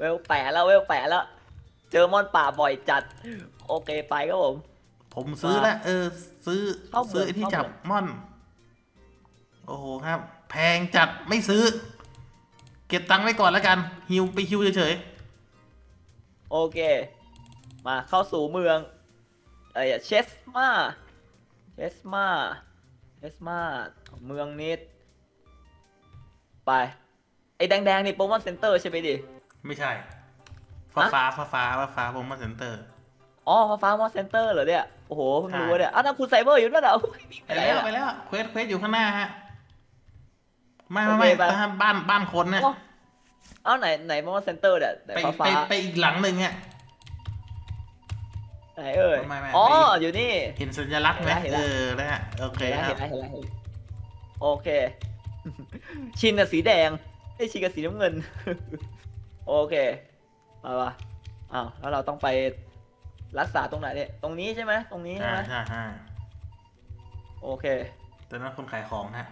เวลเวลแปะแล้วเวลแปะแล้ว เจอมอนป่าบ่อยจัด โอเคไปครับผม ผมซื้อแล้วเออ ซื้อเข้าเมืองซื้อไอ้ที่เข้าจับเมืองม่อน โอ้โหครับ แพงจัดไม่ซื้อ เก็บตังค์ไว้ก่อนแล้วกัน ฮิวไปฮิวเฉยโอเค มาเข้าสู่เมืองเอ้ยเชสมาเชสมาเชสมาเมืองนิดไป ไอ้แดงๆนี่โปเกมอนเซ็นเตอร์ใช่ไหมดิๆ ไม่ใช่ ฟ้าฟ้าฟ้าฟ้าฟ้าฟ้าผมมาเซ็นเตอร์ อ๋อฟ้าฟ้ามอนเซ็นเตอร์เหรอเนี่ย โอ้โหเพิ่งรู้ใช่ เนี่ยอ้าวนั่นคุณไซเบอร์อยู่นั่นเหรอโอ้ยวิ่งไปไปไหนแล้วอะไปแล้วเควสเควสอยู่ข้างหน้าฮะ ไม่โอไม่เคไม่ไป ถ้าบ้านบ้านคนเนี่ย อ๋อเอ้าไหนไหนโปเกมอนเซ็นเตอร์เนี่ยไหนไปฟ้าไปฟ้าไปอีกหลังหนึ่งฮะไหนเอ่ยไม่ไม่อ๋อไม่อยู่นี่ เห็นสัญลักษณ์ไหมเห็นเอแล้ว อนะฮะโอเคเห็นคแล้วรับเห็นแล้วเห็นแล้วเห็นแล้วโอเค ชินกับสีแดงไอ้ชินกับสีน้ำเงิน โอเค มาปะอ้าว แล้วเราต้องไปรักษาตรงไหนเนี่ย ตรงนี้ใช่ไหม ตรงนี้ใช่ใช่ไหมใช่ใช่โอเคแต่นั้นคนขายของฮะ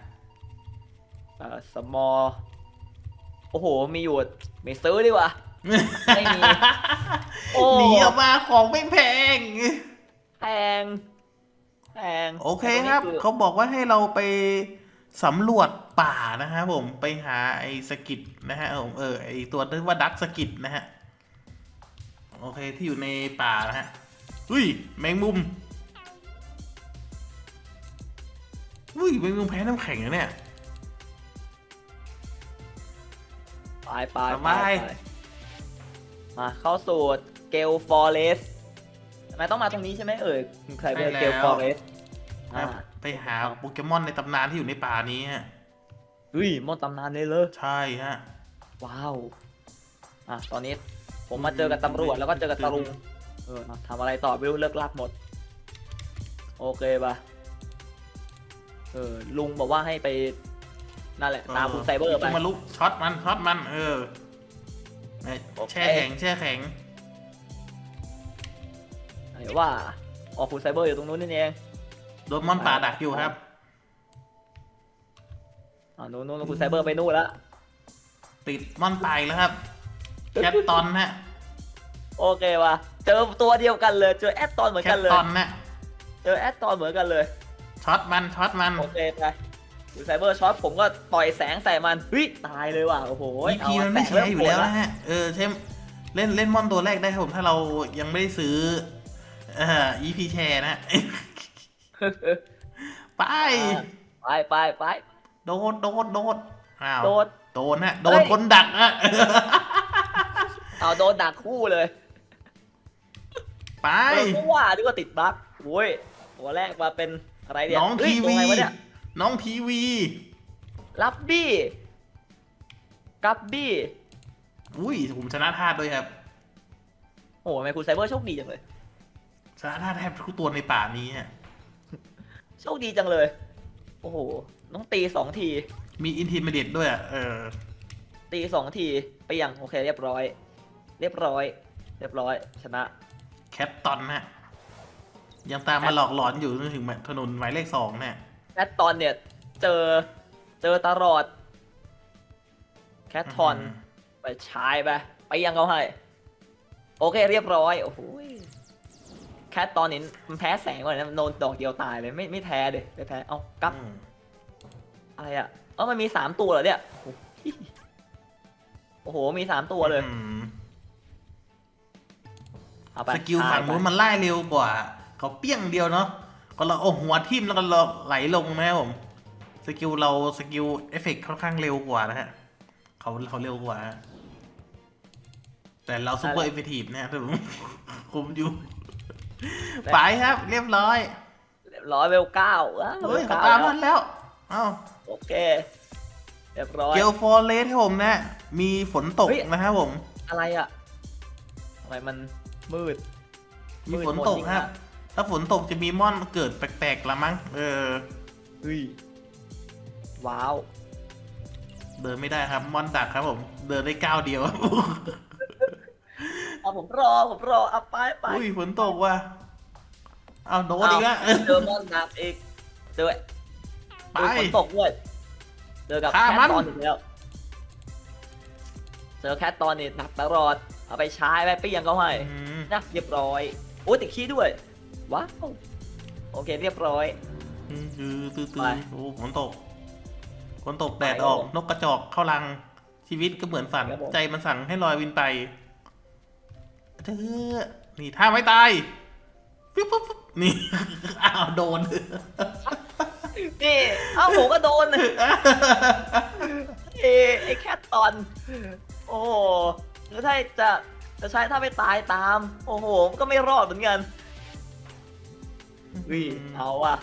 เอ่อสมอโอ้โห มีอยู่ไม่ซื้อดีกว่า ไม่มี โอ้หนีออกมาของไม่แพง แพง แพง โอเคแต่ตงนี้ครับอเขาบอกว่าให้เราไปสำรวจ ป่านะฮะผมไปหาไอ้สกิดนะฮะผมเออไอ้ตัวที่ว่าดักสกิดนะฮะโอเคที่อยู่ในป่านะฮะอุ้ยแมงมุมอุ้ยแมงมุมแพ้น้ำแข็งนะเนี่ยไปไปสไปบายไปมาเข้าสู่เกลฟอเรสทำไมต้องมาตรงนี้ใช่ไหมเอ่ยคุณใครเป็นเกลฟอเรสครับไปหาโปเกมอนในตำนานที่อยู่ในป่านี้ฮะ เฮ้ยมอนตำนานเลยเลยใช่ฮะ ว้าว อะ ตอนนี้ผมมาเจอกับตำรวจแล้วก็เจอกับตาลุง เออทำอะไรต่อไม่รู้เลิกลากหมด โอเคปะเออ ลุงบอกว่าให้ไป นั่นแหละ ตามคุณไซเบอร์ไปจะมาลุกช็อตมันช็อตมัน เออเอ้ยโอเคแช่แข็งแช่แข็งไหนว่าอ๋อคุณไซเบอร์อยู่ตรงนู้นนี่เอง โดนมอนป่าดักอยู่ครับ อ่านู้นนู้นคุณไซเบอร์ไปนู่นแล้วติดมอนตายแล้วครับแคทตอนฮะโอเคว่ะเจอตัวเดียวกันเลย เจอแอดตอนเหมือนแคกัทนเลยตอนนะเจอแอดตอนเหมือนกันเลยช็อตมันช็อตมันโอเคไปคุณไซเบอร์ช็อตผมก็ปล่อยแสงใส่มันเฮ้ยตายเลยว่ะโอ้โหอีพีเามันไม่แสงใช้อยู่แล้วเริ่มโหดนะฮะเออใช่เล่นเล่นมอนตัวแรกได้ครับผมถ้าเรายังไม่ได้ซื้อเอ่อ EP แชร์นะ ไป ไปไปไป โดนโดนโดนอ้าวโดนโดนฮะโดเฮ้นยคนดักฮะ เอาโดนดักคู่เลยไป เออก็ว่าดีกว่าติดบั๊กโอ้ยตัวแรกมาเป็นอะไรเนี่ยน้องเฮ้ยทีตัววีไงวะเนี่ยน้องทีวี ลับบี้กับบี้อุ้ยผมชนะธาตุด้วยครับ โอ้โหทำไมคุณไซเบอร์โชคดีจังเลย ชนะธาตุแทบทุกตัวในป่านี้ฮะโชคดีจังเลย โอ้โห ต้องตีสองที มีอินทิมเดียด้วยอะเออ ตีสองที ไปยังโอเคเรียบร้อย เรียบร้อย เรียบร้อย ชนะ แคทตอนฮะ ยังตามมาหลอกหลอนอยู่จนถึงถนนหมายเลขสองเนี่ยแคทตอนเนี่ย เจอ เจอตลอด แคททอนอืมไปชายไป ไปยังเขาให้ โอเคเรียบร้อย โอ้โห แคทตอนนี้มันแพ้แสงก่อนนะโดนดอกเดียวตายเลยไม่ไม่แพ้เด็ไม่แพ้เอากลับ อืมอะไรอะเออมันมีสามตัวเหรอเนี่ยโอ้โหโอ้โหมีสามตัวเลยอืมเอาไปสกิลฝั่งนู้นมันไล่เร็วกว่า เขาเปี้ยงเดียวเนาะก็เราเอาหัวทิ่มแล้วก็เราไหลลงนะครับผม สกิลเราสกิลเอฟเฟกต์ค่อนข้างเร็วกว่านะฮะเขาเขาเร็วกว่าแต่เราซูเปอร์เอฟเฟกตีฟนะฮะถ้าผม คุมอยู่ ไปครับ เรียบร้อยเรียบร้อยเวลเก้าว้าวเฮ้ยวลเขาเก้ตามแล้วทันแล้วเอ้าโอเค เรียบร้อยเกลฟอร์เรสครับผมนะ มีฝนตกเฮ้ยนะครับผม อะไรอะทำไมมันมืด มีฝนตกครับ ถ้าฝนตกจะมีม่อนเกิดแปลกๆละมั้ง เออเฮ้ยว้าว เดินไม่ได้ครับม่อนดักครับผม เดินได้ก้าวเดียว เอาผมรอผมรอเอาไปไปอุ้ยฝนตกว่ะเอาโดนอีกแล้วเจอมอนดับอีกเจอไปเจอฝนตกด้วยเจอกับฆ่าแคทมันตอนอีกแล้วเจอแค่ตอนนี้หนักตลอดเอาไปใช้ไปเปรี้ยงเขาให้อืมนะเรียบร้อยโอ้ยติดขี้ด้วยว้าวโอเคเรียบร้อยอืมอือตื้อไปตื้อโอ้ฝนตกฝนตกแดดไปออกครับผมนกกระจอกเข้ารังชีวิตก็เหมือนฝันครับผมใจมันสั่งให้ลอยวินไป เธอนี่ถ้าไม่ตายปุ๊บปุ๊บปุ๊บนี่ อ้าวโดน นี่เอ้าผมก็โดนเอ้ไอ้แค่ตอน โอ้โหแล้วถ้าจะจะใช้ถ้าไม่ตายตาม โอ้โหก็ไม่รอดเหมือนกันวิเอาว่ะ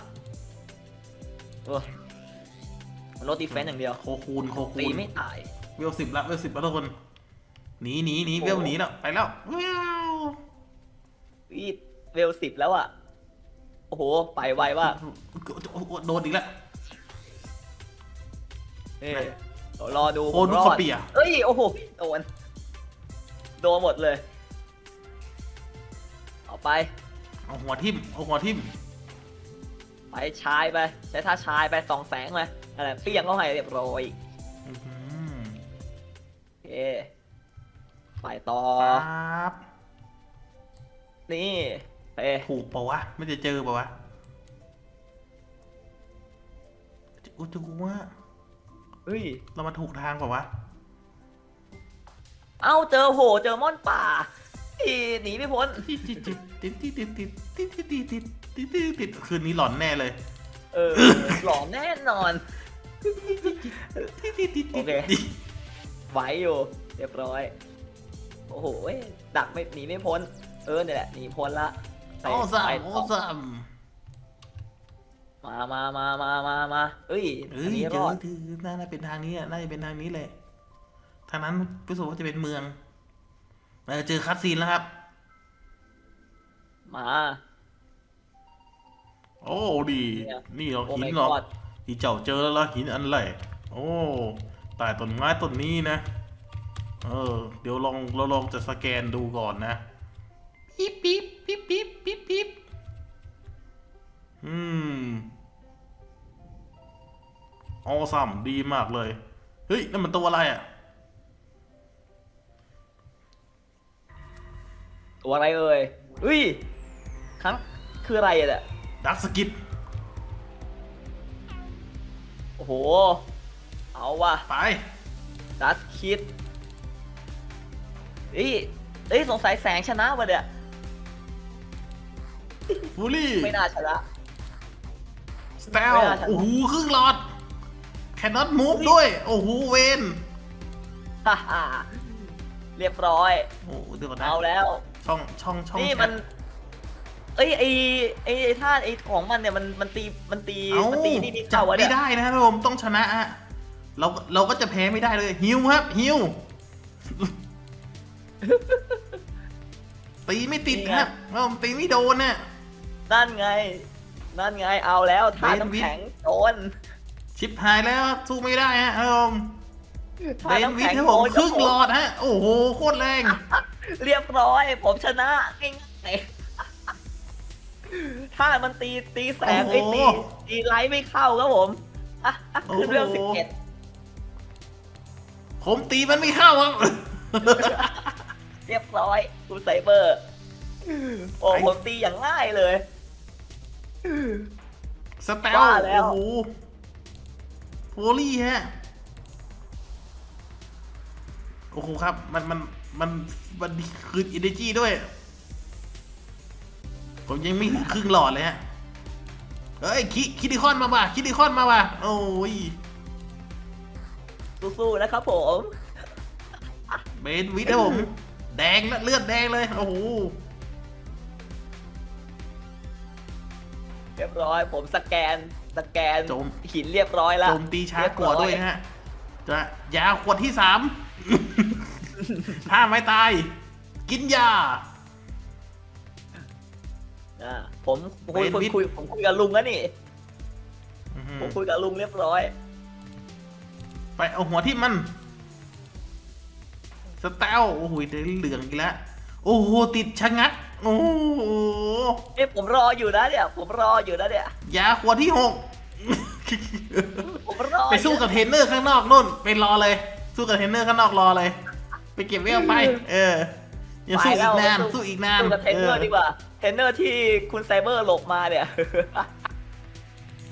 โอ้โรตีเฟนอย่างเดียว โคคูนโคคูตีนไม่ตาย เวลสิบละเวลสิบแล้วทุกคน หนีหนีหนีโอ้เวลหนีแล้วไปแล้วเวลวิเวลสิบแล้วอะ โอ้โห ไปไวว่ากโดนอีกแล้วเอ้ยเดี๋ยวรอดูโคผมนุรสอดเปียเอ้ย โอ้โห โดน โดนหมดเลย เอาไป เอาหัวทิ่มเอาหัวทิ่มไปชายไป ใช้ท่าชายไปสองแสงไปอะไรเปรี้ยงเขาให้เรียบร้อยอื้อหือโอเค ไปต่อปั๊บนี่เอ้ยถูกปะวะ ไม่จะเจอปะวะอุยจูว่าเฮ้ย เรามาถูกทางปะวะ เอ้าเจอโห เจอม่อนป่าอีหนีไม่พ้นติดติดติดติดติดติดติดติดติดติดติดติดติดคืนนี้หลอนแน่เลย เออ หลอนแน่นอนติดติดติดโอเคไหวอยู่เรียบร้อย โอ้โหเว้ยดักไม่หนีไม่พ้น เออเนี่ยแหละหนีพ้นละไปโอ้ซัไปมต่โอ้ซัมมามามามามามาเอ้ยเอ้อันยนี้เจรออดถือน่าจะเป็นทางนี้อะน่าจะเป็นทางนี้เลยทางนั้นรู้สึกว่าจะเป็นเมืองเออเจอคัสซีนแล้วครับ มา โอ้ดีเนี่ยนี่เราโอ้หินไม่หรอกกอดที่เจ้าเจอแล้วหินอันไรโอ้ใต้ต้นไม้ต้นนี้นะ เออ เดี๋ยวลองเราลองจะสแกนดูก่อนนะปิ๊บปิ๊บปิ๊บปิ๊บปิ๊บปิ๊บอืมออซัมดีมากเลย เฮ้ยนั่นมันตัวอะไรอะ ตัวอะไรเอ่ยเฮ้ยครั้งคืออะไรอะเนี่ยดักสกิดโอ้โห เอาว่ะ ไปดัสคิด เฮ้ยเฮ้ยสงสัยแสงชนะวะเนี่ยฟูลี่ไม่น่าชนะ สเตลไม่น่าทันโอ้โหครึ่งหลอด แคนนอตมูฟด้วย โอ้โหเวนฮ่าฮ่าเรียบร้อยโอ้เดี๋ยวก่อนนะเอาแล้ว ช่องช่องช่องนี่แชทมันเอ้ยไอไอไอ้ท่าไอของมันเนี่ยมันมันตีมันตีเอ้ามันตีนี่นี่จับเข้าวะไม่เนี่ยได้นะครับผมต้องชนะฮะเราเราก็จะแพ้ไม่ได้เลยฮิวครับฮิว ตีไม่ติดครับเราตีไม่โดนน่ะ นั่นไง นั่นไงเอาแล้วท่าเบนน้ำวิทแข็งโดนชิปหายแล้วครับสู้ไม่ได้ฮะครับผมท่าเบนน้ำวิทแข็งครับโดผมนครึ่งหลอดฮะ โอ้โหโคตรแรง เรียบร้อย ผมชนะง่ายๆถ้ามันตีตีแสงไอโอ้โหตีตีไลท์ไม่เข้าครับผมอะอะโอ้โหคือเรื่องสิบเอ็ดผมตีมันไม่เข้าครับ เรียบร้อยคูไซเบอร์โอ้ไอ้ผมตีอย่างง่ายเลยสเตลว่าแล้ว โอ้โหโฟลี่ฮะ โอ้โหครับ มันมันมันมันคืนอินเนจีด้วย ผมยังไม่ถึงครึ่งหลอดเลยฮะ เฮ้ย คิคิดิคอนมาว่ะคิดิคอนมาว่ะโอ้ย สู้ๆนะครับผม เบนวิทย์ครับผม แดงและเลือดแดงเลย โอ้โห เรียบร้อย ผมสแกน สแกนโจม หินเรียบร้อยแล้วโจมตีช้ากว่าด้วยนะฮะจะยาขวดที่สาม ถ้าไม่ตาย กินยา อ่าผมคุยเบนคุยวิทย์คุยผมคุยกับลุงแล้วนี่อื้อหือผมคุยกับลุงเรียบร้อย ไปเอาหัวที่มัน สเตลโอ้โหเหลืองอีกแล้ว โอ้โห ติดชะงัก โอ้โหเอ้ผมรออยู่นะเนี่ย ผมรออยู่นะเนี่ย ยาขวดที่หก ผมรอไปสู้กับเทรนเนอร์ข้างนอกนู่นไปรอเลย สู้กับเทรนเนอร์ข้างนอกรอเลย ไปเก็บเวลไป เอออย่าสู้อีกนานสู้อีกนานสู้กับเทรนเนอร์ดีกว่า เทรนเนอร์ที่คุณไซเบอร์หลบมาเนี่ย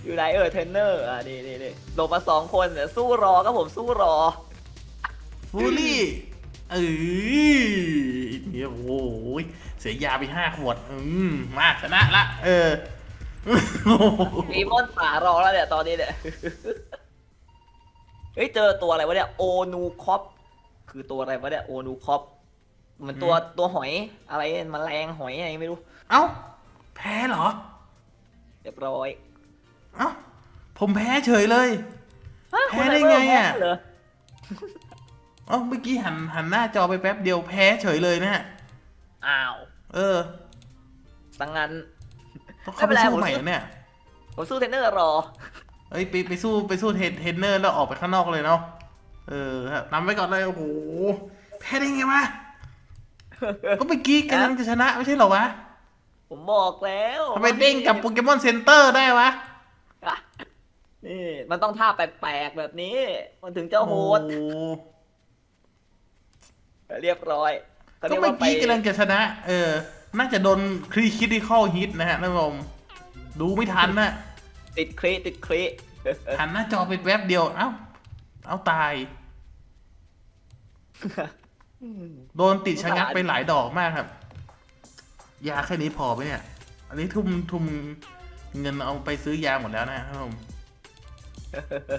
อยู่ไหนเออเทรนเนอร์อะนี่นี่นี่หลบมาสองคนเนี่ยสู้รอครับผมสู้รอฟูลี่ เออเนี่ยโอ้โหเสียยาไปห้าขวด อืมมาชนะละ เออดีมอนป่ารอแล้วเนี่ยตอนนี้เนี่ย เฮ้ยเจอตัวอะไรวะเนี่ย โอนูคอป คือตัวอะไรวะเนี่ย โอนูคอปเหมือนตัวตัวหอยอะไรแมลงหอยอะไรไม่รู้ เอ้า แพ้เหรอ เรียบร้อย เอ้า ผมแพ้เฉยเลยฮะแพ้ได้ไงอะคุณซ เบร์แพ้เหรอเอ้าเมื่อกี้หันหันหน้าจอไปแป๊บเดียวแพ้เฉยเลยนะฮะอ้าวเออสังงั้นต้องเข้าไปไม่เป็นไรสู้ผมใหม่สู้เหรอเนี่ยผมสู้เทรนเนอร์รอ เอ้ยไปไปสู้ไปสู้เทรนเทรนเนอร์แล้วออกไปข้างนอกเลยเนาะเออครับนำไว้ก่อนเลยโอ้โหแพ้ได้ไงวะก็เมื่อกี้กำลังจะชนะไม่ใช่เหรอวะผมบอกแล้วทำไมเด้งกับโปเกมอนเซ็นเตอร์ได้วะอะนี่มันต้องท่าแปลกๆแบบนี้ มันถึงจะโหดอ้ เรียบร้อยขาก็รียเมื่อว่าไปกี้กำลังจะชนะ เออ น่าจะโดนครีคิดิคอลฮิตนะฮะท่านผู้ชมดูไม่ทันนะติดคลิติดคลิหันหน้าจอไปแวบเดียว เอ้า เอาตาย โดนติดชะงักไปหลายดอกมากครับ ยาแค่นี้พอไหมเนี่ย อันนี้ทุ่มทุ่มเงินเอาไปซื้อยาหมดแล้วนะครับผม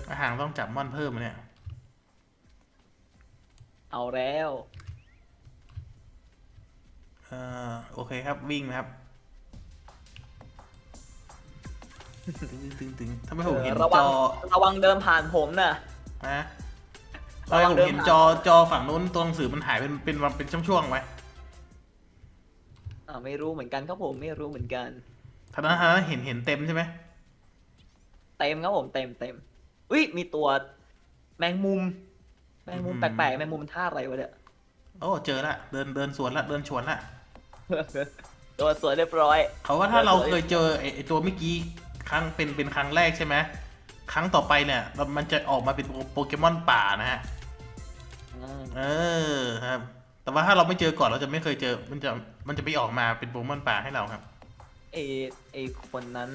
อาหารต้องจับม่อนเพิ่มไหมเนี่ย เอาแล้วเอ่อโอเคครับวิ่งนะครับตึงตึงตึงทำไมผมเห็นระจวังอระวังเดินผ่านผมน่ะ นะทำระไมวังผมเดิน เห็นผ่านจอจอฝั่งนู้นตัวหนังสือมันหายเป็นเป็นเป็นช่วงๆไหมอ่าไม่รู้เหมือนกันครับผมไม่รู้เหมือนกัน ท่านั้นท่านั้นเห็นเห็นเต็มใช่ไหมเต็มครับผมเต็มเต็มอุ้ยมีตัวแมงมุม แมงมุมแปลกๆแมงมุมมันท่าอะไรวะเนี่ยโอ้เจอละเดินเดินสวนละเดินชวนละ ตัวสวยเรียบร้อย เขาว่าถ้าเราเคยเจอไอ้ไอ้ตัวเมื่อกี้ครั้งเป็นเป็นครั้งแรกใช่ไหมครั้งต่อไปเนี่ยเรามันจะออกมาเป็นโปเกมอนป่านะฮะอ่าเออครับ แต่ว่าถ้าเราไม่เจอก่อนเราจะไม่เคยเจอ มันจะมันจะไปออกมาเป็นโปเกมอนป่าให้เราครับเอไอคนนั้น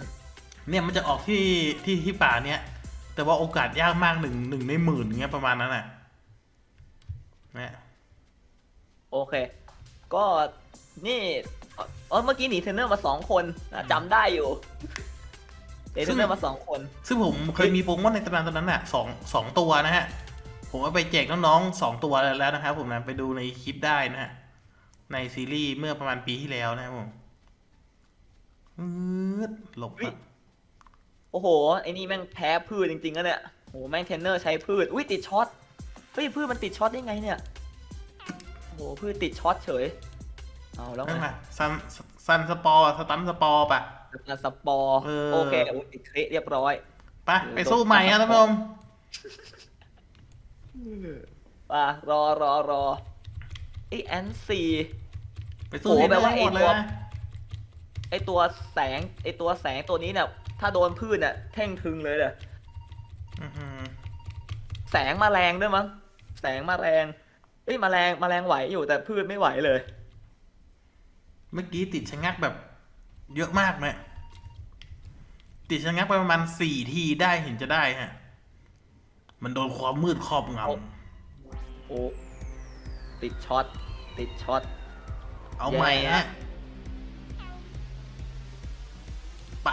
เนี่ยมันจะออกที่ที่ที่ป่าเนี้ยแต่ว่าโอกาสยากมากหนึ่งหนึ่งในหมื่นเงี้ยประมาณนั้นน่ะนะโอเค ก็นี่เออเมื่อกี้หนีเทรนเนอร์มาสองคนนะจำได้อยู่หนีเทรนเนอร์มาสองคน ซึ่งผมเคยมีโปเกมอนในตำนานตอนนั้นน่ะสองสองตัวนะฮะ ผมเอาไปแจกน้องๆสองตัวแล้วนะครับผมนะไปดูในคลิปได้นะฮะ ในซีรีส์เมื่อประมาณปีที่แล้วนะครับผมอืดหลบครับโอ้โห ไอ้นี่แม่งแพ้พืชจริงๆนะเนี่ยโอ้โห แม่งเทรนเนอร์ใช้พืช อุ้ยติดช็อต เฮ้ยพืชมันติดช็อตได้ไงเนี่ยโอ้โหพืชติดช็อตเฉย เอาแล้วนั่นไงแหละซันซันสปอร์สตันสปอร์ปะการสปอร์เออ โอเคโอ้ยติดคลิเรียบร้อย ไปไปสู้ใหม่ครับท่านผู้ชมป่ะรอรอรอไอแอนซี ไปสู้โอ้เทรนแปเนลอร์ว่าให้หมดไอ้เลตัยวนะไอตัวแสงไอตัวแสงตัวนี้เนี่ย ถ้าโดนพืชเนี่ยแท่งทึงเลยเนี่ย อื้อหือแสงมาแรงด้วยมั้ง แสงมาแรง เอ้ยมาแรงมาแรงไหวอยู่แต่พืชไม่ไหวเลย เมื่อกี้ติดชะงักแบบ เยอะมากนะติดชะงักไปประมาณสี่ทีได้เห็นจะได้ฮะ มันโดนความมืดครอบงเอาโอ้ติดช็อต ติดช็อตำเอาใหม่แย่ฮะ ไป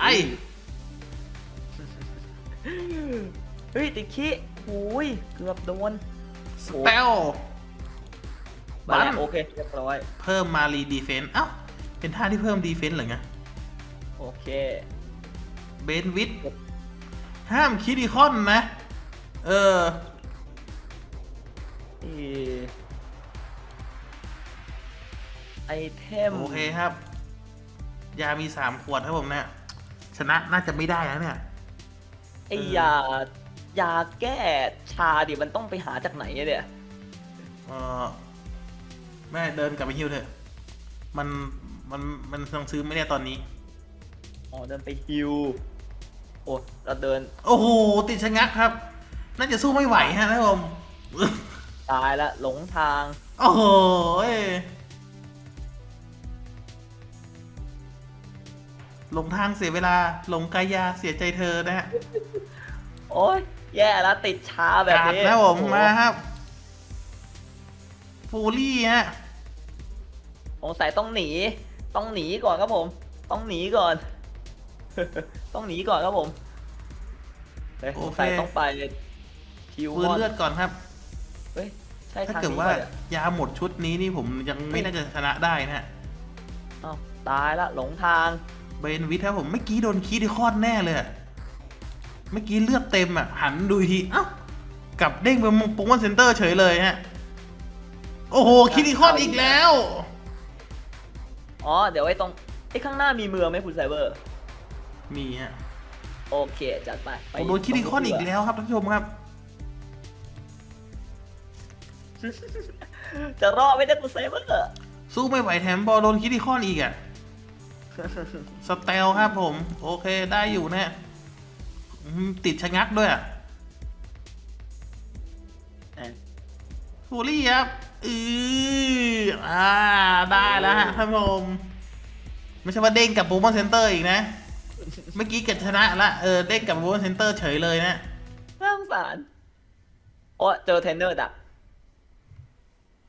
เฮ้ย ติดขี้หูย เกือบโดน สเปล มาแล้วบันโอเคเรียบร้อย เพิ่มมารีดีเฟนต์เอ้า เป็นท่าที่เพิ่มดีเฟนต์เหรอไงโอเคเบนวิทห้ามคิดอีคอนนะ เออเอ่อไอเทม โอเคครับ ยามีสามขวดครับผมเนี่ยชนะน่าจะไม่ได้แล้วเนี่ยไอยายาแก้ชาดิมันต้องไปหาจากไหนอะเนี่ย เออ แม่เดินกลับไปฮิวเถอะ มันมันมันต้องซื้อไม่ได้ตอนนี้ อ๋อเดินไปฮิวโอ้เราเดินโอ้โหติดชะงักครับ น่าจะสู้ไม่ไหวฮะท่านผู้ชมตายละหลงทางโอ้โหยหลงทางเสียเวลาหลงกายาเสียใจเธอนะฮะโอ้ยแย่แล้วติดช้าแบบกาดนี้นะผมโอ้โหมาครับ ฟูลี่ฮะสงสัยต้องหนี ต้องหนีก่อนครับผม ต้องหนีก่อน ต้องหนีก่อนครับผมเฮ้ยโอสงเคสัยต้องไปคิวฟื้นมอนเลือดก่อนครับเฮ้ยใช่ถ้าทางเกิดนี้ว่าป่ะเนี่ยยาหมดชุดนี้นี่ผมยังไม่น่าจะชนะได้นะฮะอ้าวตายละหลงทาง เบนวิทครับผมเมื่อกี้โดนคีดิคอนแน่เลยอะเมื่อกี้เลือดเต็มอะหันดูอีกทีเอ้ากลับเด้งไปโปเกมอนเซ็นเตอร์เฉยเลยฮะ โอ้โหคีดิคอนอีกแล้ว อ๋อ เดี๋ยวไว้ตรงไอ้ข้างหน้ามีเมืองไหมคุณไซเบอร์ มีฮะโอเค จัดไปไปโอ้โดนคีดิคอนอีกแล้วครับท่านผู้ชมครับ จะรอดไม่ได้คุณไซเบอร์ สู้ไม่ไหวแถมบอลโดนคิดที่ข้อนอีกอะสเตลครับผม โอเคได้อยู่นะอืมติดชะงักด้วยอะอะฟูรี่ครับ อืออ่า ได้แล้วฮะท่านผู้ชมไม่ใช่ว่าเด้งกับโปเกมอนเซ็นเตอร์อีกนะ เมื่อกี้เกิดชนะละเออเด้งกับโปเกมอนเซ็นเตอร์เฉยเลยนะน่าสงสารโอ้เจอเทรนเนอร์ดัก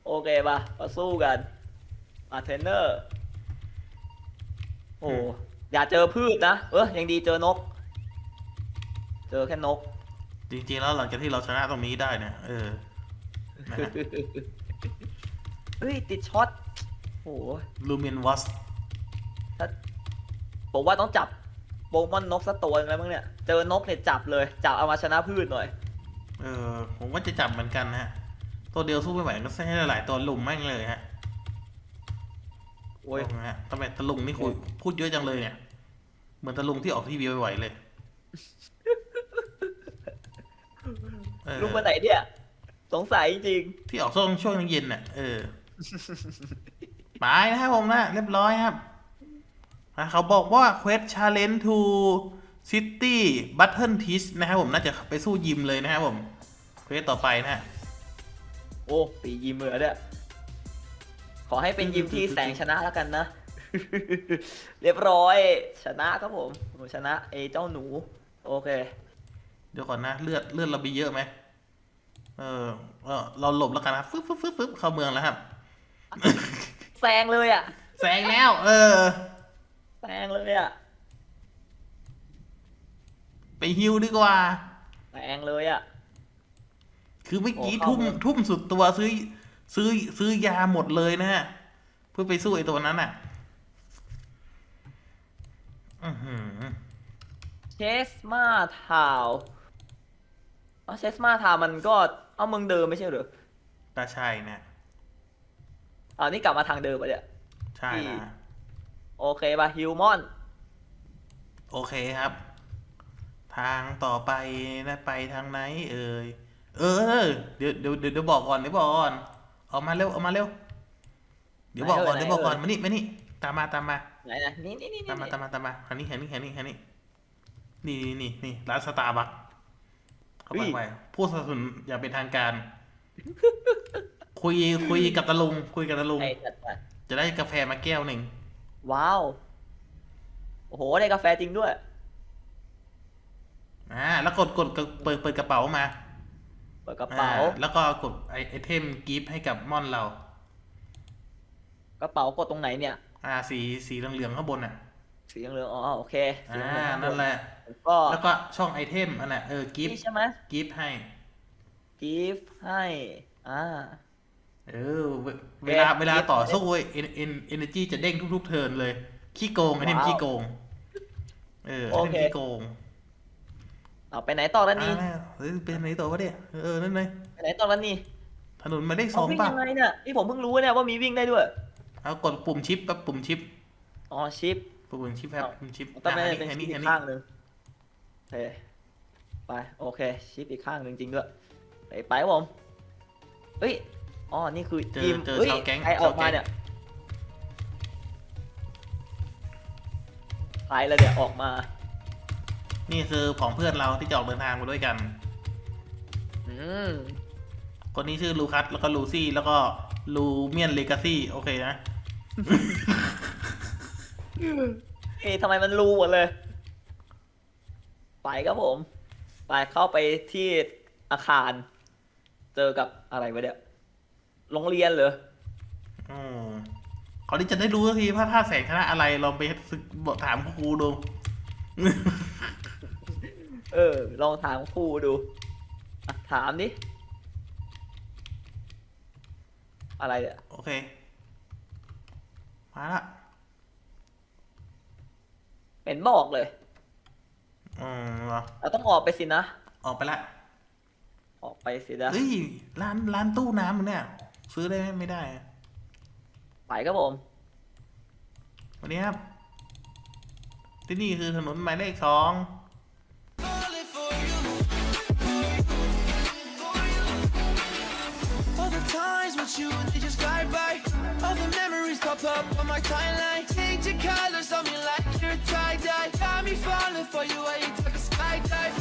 โอเคปะมาสู้กันมาเทรนเนอร์ โอ้อืมอย่าเจอพืชนะ เออยังดีเจอนก เจอแค่นก จริงๆแล้วหลังจากที่เราชนะตรงนี้ได้เนี่ยเออนะฮะ เฮ้ย ติดช็อตโอ้ลูเมนวัสถ้าผมว่าต้องจับโปเกมอนนกสักตัวหนึงแล้วมั้งเนี่ย เจอนกเนี่ยจับเลย จับเอามาชนะพืชหน่อย เออ ผมว่าจะจับเหมือนกันนะฮะ ตัวเดียวสู้ไม่ไหวก็ให้หลายๆตัวลุมแม่งเลยฮะโอ้ยนะฮะทำไมตะลุงนี่คุยพูดเยอะจังเลยเนี่ย เหมือนตะลุงที่ออกทีวีไหวๆเลยเออลุงไปไหนเนี่ย สงสัยจริง ที่ออกช่วงช่วงเย็นน่ะ เออ ไปนะครับผมนะเรียบร้อยครับอะเขาบอกว่า Quest Challenge to City Battle Teach นะครับผมน่าจะไปสู้ยิมเลยนะครับผม เควสต่อไปนะฮะโอ้ปียิมเหมือเนี่ยขอให้เป็นยิมที่แสงชนะแล้วกันนะ เรียบร้อย ชนะครับผมผมชนะไอ้เจ้าหนู โอเค เดี๋ยวก่อนนะ เลือดเลือดเรามีเยอะไหมเออเออเราหลบแล้วกันนะฟึ๊บฟึ๊บฟึ๊บฟึ๊บเข้าเมืองแล้วครับ แซงเลยอะแซงแล้ว เออ แซงเลยอะไปฮิวดีกว่า แซงเลยอะ คือเมื่อกี้โอ้เข้าทุ่มเมืองทุ่มสุดตัวซื้อ ซื้อซื้อยาหมดเลยนะฮะ เพื่อไปสู้ไอ้ตัวนั้นอะ อือหือ เชสมาทาวอ๋อเชสมาทาวมันก็เอาเมืองเดิมไม่ใช่เหรอตาชัยเนี่ย อ่านี่กลับมาทางเดิมปะเนี่ยใช่ที่นะ โอเคป่ะฮิวมอน โอเคครับ ทางต่อไปนะไปทางไหน เอ่ย เออเดี๋ยวเดี๋ยวเดี๋ยวเดี๋ยวบอกก่อนเดี๋ยวบอกก่อนออกมาเร็วออกมาเร็ว เดี๋ยวบอกก่อนไหนเอ่ยเดี๋ยวบอกก่อนไหนเอ่ยมานี่มานี่ตามมาตามมาไหนนะนี่นี่นี่ตามมานี่ตามมาตามมาหันนี่หันนี่หันนี่หันนี่นี่นี่นี่นี่ร้านสตาร์บัคเข้าไปไปผู้สนับสนุนอย่างเป็นทางการ คุยคุยกับตะลุง คุยกับตะลุง ไอ้จัดไปจะได้กาแฟมาแก้วหนึ่งว้าว โอ้โห ได้กาแฟจริงด้วย อ่าแล้วกดกดกดเปิดเปิดกระเป๋ามาเปิดกระเป๋า อ่แล้วก็กดไอไอเทมกิฟต์ให้กับม่อนเรา กระเป๋ากดตรงไหนเนี่ย อ่า สีสีเหลืองๆข้างบนอะ สีเหลืองๆอ๋อ โอเค สีอ่า เหลืองๆนั่นแหละ ก็แล้วก็ช่องไอเทมอันน่ะเออกิฟนี่ต์ใช่ไหมกิฟต์ให้ กิฟต์ให้ อ่า เออ เวเวลา gift เวลาต่อสู้เว้ยเอ็นเอ็นเอเนจีจะเด้งทุก ๆ เทิร์นเลย ขี้โกงไอเทมว้าวขี้โกง เออไอโอเทมเคขี้โกงเอาไปไหนต่อแล้วนี่อ่าเฮ้ยเป็นไหนต่อวะเนี่ยเออนั่นเลยไปไหนต่อแล้วนี่ถนนหมายเลขสเอาองวิ่งป่ะยังไงเนี่ยนี่ผมเพิ่งรู้เนี่ยว่ามีวิ่งได้ด้วย เอากดปุ่มชิปแป๊บปุ่มชิปอ๋อชิปปุ่มชิปครับเอาปุ่มชิปต้องไม่อะได้เป็นอัชิปอัอีกข้างหนึ่งโอเคไปโอเค ชิปอีกข้างหนึ่งจริงด้วยไปไปครับผมเฮ้ย อ๋อ นี่คือเจอทีมเจอเฮ้ยชาวแก๊งใครออกมาชาวแก๊ง เนี่ยใครละเดี๋ยวออกมานี่คือของเพื่อนเราที่จะออกเดินทางมาด้วยกัน อืมคนนี้ชื่อลูคัสแล้วก็ลูซี่แล้วก็ลูเมียนเลกาซี่โอเคนะ เอ๊ะทำไมมันรูหมดเลย ไปครับผม ไปเข้าไปที่อาคาร เจอกับอะไรวะเนี่ย โรงเรียนเหรออืมคราวนี้จะได้รู้สักทีว่าถ้าแสงชนะอะไรลองไปศึกบอกถามครูดู เออ ลองถามครูดูอะถามดิอะไรเนี่ยโอเค มาละเห็นบอกเลยอืมเหรอเราต้องออกไปสินะ ออกไปละ ออกไปสินะ เฮ้ย ร้านร้านตู้น้ำมันเนี่ย ซื้อได้ไหมไม่ได้อะไปครับผม วันนี้ครับ ที่นี่คือถนนหมายเลขสอง All the times with you, they just fly by. All the memories pop up on my timeline. Change your colors on me like you're tie-dye. Got me falling for you, I ain't took a skydive.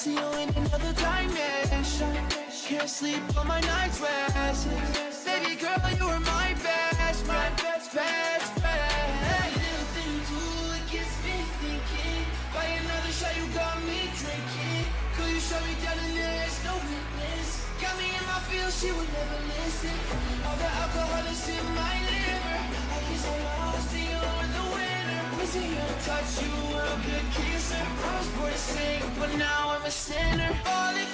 See you in another dimension. Can't sleep on my night's rest. Baby girl, you were my best friend, best, best friend. Little thing you do, it gets me thinking. By another shot, you got me drinking. Could you me down no witness? Got me in my she would never listen. All the alcohol is in my liver. I guess I lost and you're the winner. Missing your touch, you were a good kisser. I was born but now I'm a sinner. Falling